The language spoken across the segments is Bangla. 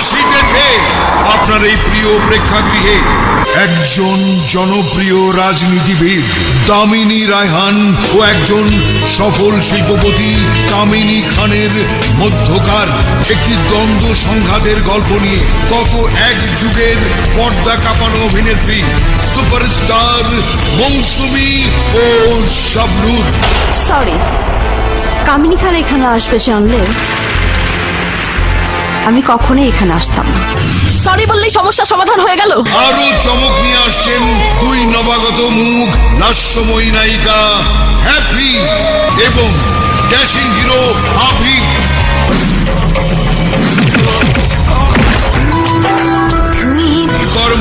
আসিতেছে আপনার এই প্রিয় প্রেক্ষাগৃহে একজন জনপ্রিয় রাজনীতিবিদ, দামিনী রায়হান ও একজন সফল শিল্পপতি কামিনী খানের মধ্যকার একটি দ্বন্দ্ব সংঘাতের গল্প নিয়ে গত এক যুগের পর্দা কাঁপানো অভিনেত্রী, সুপারস্টার মৌসুমী ও শাবনুর। সরি কামিনী খান এখানে আসবে জানলে? আমি কখনোই এখানে আসতাম না। সরি বললেই সমস্যা সমাধান হয়ে গেল। আরও চমক নিয়ে আসছেন দুই নবাগত মুখ লাস্যময়ী নায়িকা হ্যাপি এবং ড্যাশিং হিরো আভি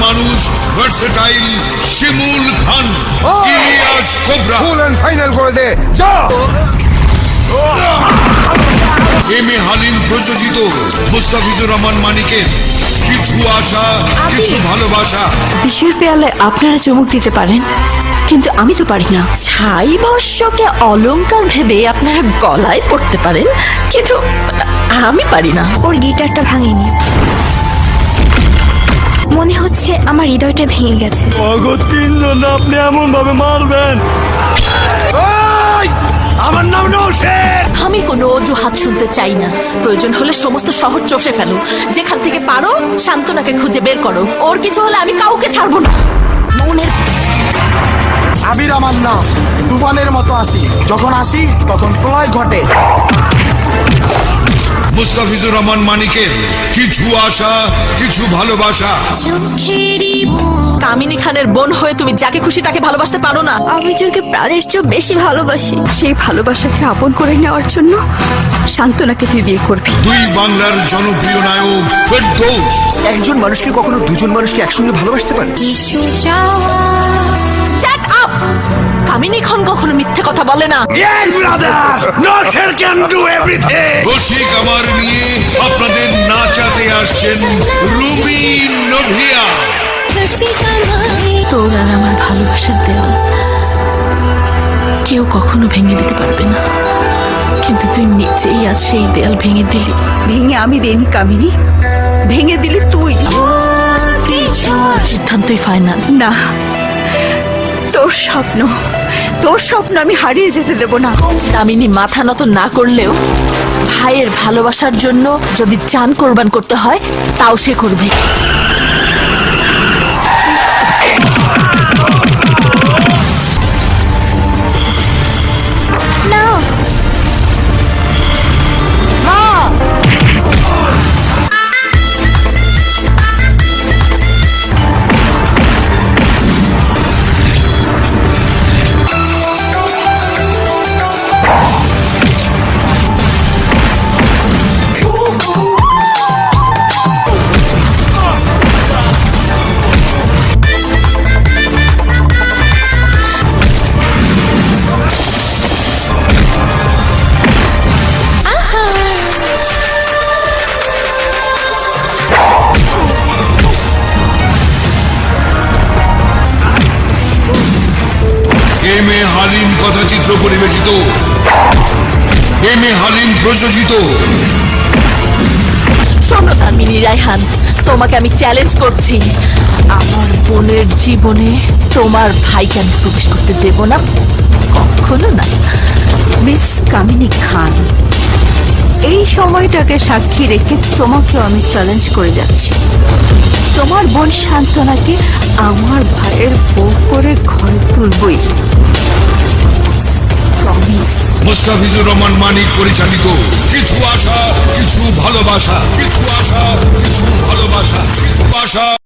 মানুষ versatile Shimul Khan Ilias Kobra. Full and final করে দে। যা! এম এ হালিম প্রযোজিত মুস্তাফিজুর রহমান মানিকের কিছু আশা কিছু ভালোবাসা। বিষের পেয়ালে আপনারা চুমুক দিতে পারেন কিন্তু আমি তো পারি না। ছাই ভস্যকে অলংকার ভেবে আপনারা গলায় পড়তে পারেন কিন্তু আমি পারি না। ওর গিটারটা ভাঙেনি। মনে হচ্ছে আমার হৃদয়টা ভেঙে গেছে। অগো তিনজন আপনি এমন ভাবে মারবেন? আমার নাম নৌশের। আমি কোনো অজুহাত শুনতে চাই না। প্রয়োজন হলে সমস্ত শহর চষে ফেলো। যেখান থেকে পারো শান্তনাকে খুঁজে বের করো। ওর কিছু হলে আমি কাউকে ছাড়বো না। মনের আবির আমার নাম। তুফানের মতো আসি। যখন আসি তখন প্রলয় ঘটে। মুস্তাফিজুর রহমান মানিকের কিছু আশা কিছু ভালোবাসা কামিনী খানের বোন হয়ে তুমি যাকে খুশি তাকে ভালোবাসতে পারো না। আমি তোকে প্রাণের চেয়ে বেশি ভালোবাসি। সেই ভালোবাসাকে আপন করে নেওয়ার জন্য শান্তনাকে তুই বিয়ে করবি। দুই বাংলার জনপ্রিয় নায়ক ফেরদৌস। একজন মানুষকে কখনো দুজন মানুষকে একসঙ্গে ভালোবাসতে পারে? কিছু চাওয়া! কামিনী খান কখনো মিথ্যে কথা বলে না। Yes brother Nousher can do everything রসিক আমার নিয়ে আপনাদের নাচাতে আসছেন রুবি নভিয়া। তোর আর আমার ভালোবাসার দেওয়াল কেউ কখনো ভেঙে দিতে পারবে না। কিন্তু তুই নিচেই আজ সেই দেয়াল ভেঙে দিলি। ভেঙে আমি দেনি কামিনী। ভেঙে দিলি তুই। সিদ্ধান্তই ফাইনাল না। তোর স্বপ্ন। তোর স্বপ্ন আমি হারিয়ে যেতে দেব না। দামিনী মাথা নত না করলেও ভাইয়ের ভালোবাসার জন্য যদি চান কোরবান করতে হয়, তাও সে করবে। হালিম কথাচিত্র পরিবেশিত। এম এ হালিম প্রযোজিত। দামিনী রায়হান, তোমাকে আমি চ্যালেঞ্জ করছি। আমার বোনের জীবনে তোমার ভাইকে আমি প্রবেশ করতে দেব না। কখনো না। মিস কামিনী খান, এই সময়টাকে সাক্ষী রেখে তোমাকেও আমি চ্যালেঞ্জ করে যাচ্ছি। তোমার বোন শান্তনাকে আমার ভাইয়ের বউ করে ঘরে তুলবই। মুস্তাফিজুর রহমান মানিক পরিচালিত কিছু আশা কিছু ভালোবাসা কিছু আশা কিছু ভালোবাসা কিছু আশা।